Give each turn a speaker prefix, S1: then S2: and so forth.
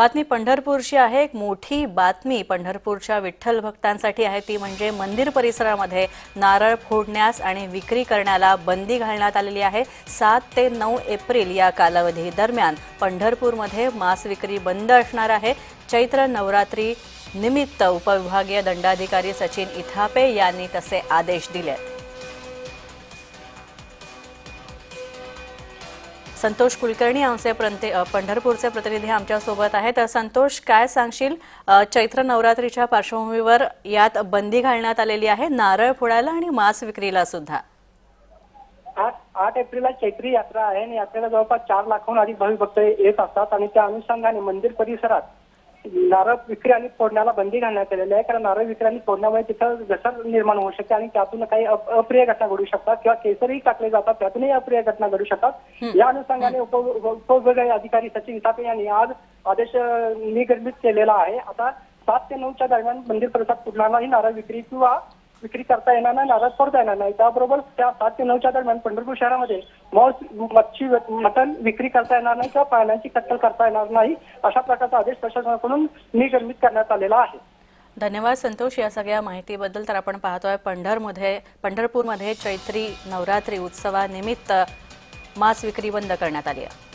S1: बातमी पंढरपूरची आहे. एक मोठी बातमी पंढरपूरच्या विठ्ठल भक्तांसाठी आहे. ती म्हणजे मंदिर परिसरामध्ये नारळ फोडण्यास आणि विक्री करण्याला बंदी घालण्यात आलेली आहे. सात ते नऊ एप्रिल या कालावधी दरम्यान पंढरपूरमध्ये मांस विक्री बंद असणार आहे. चैत्र नवरात्री निमित्त उपविभागीय दंडाधिकारी सचिन इथापे यांनी तसे आदेश दिले संतोष कुलकर्णी आमचे पंढरपूरचे प्रतिनिधी आमच्यासोबत आहेत. तर संतोष काय सांगशील? चैत्र नवरात्रीच्या पार्श्वभूमीवर यात बंदी घालण्यात आलेली आहे. नारळ फोडायला आणि मांस विक्रीला सुद्धा.
S2: आठ आठ एप्रिलला चैत्री यात्रा आहे आणि यात्रेला जवळपास चार लाखाहून अधिक भाविक भक्त येत असतात आणि त्या अनुषंगाने मंदिर परिसरात नारळ विक्री आणि फोडण्याला बंदी घालण्यात आलेली आहे. कारण नारळ विक्री आणि फोडण्यामुळे तिथं घसर निर्माण होऊ शकते आणि त्यातून काही अप- अप्रिय घटना घडू शकतात किंवा केसरही टाकले जातात त्यातूनही अप्रिय घटना घडू शकतात. या अनुषंगाने उप उपविभागीय अधिकारी सचिन इसापे यांनी आज आदेश निगर्भित केलेला आहे. आता सात ते नऊच्या दरम्यान मंदिर परिसरात कुठलाही नारळ विक्री किंवा विक्री करता येणार नाही नारळ फोडता येणार नाही. त्याबरोबर त्या सात ते नऊच्या दरम्यान पंढरपूर शहरामध्ये मॉस मच्छी मटण विक्री करता येणार नाही किंवा पाण्याची कत्तल करता येणार नाही अशा प्रकारचा आदेश प्रशासनाकडून निर्गमित करण्यात आलेला आहे.
S1: धन्यवाद संतोष या सगळ्या माहितीबद्दल. तर आपण पाहतोय पंढरमध्ये पंढरपूरमध्ये चैत्री नवरात्री उत्सवानिमित्त मांस विक्री बंद करण्यात आली आहे.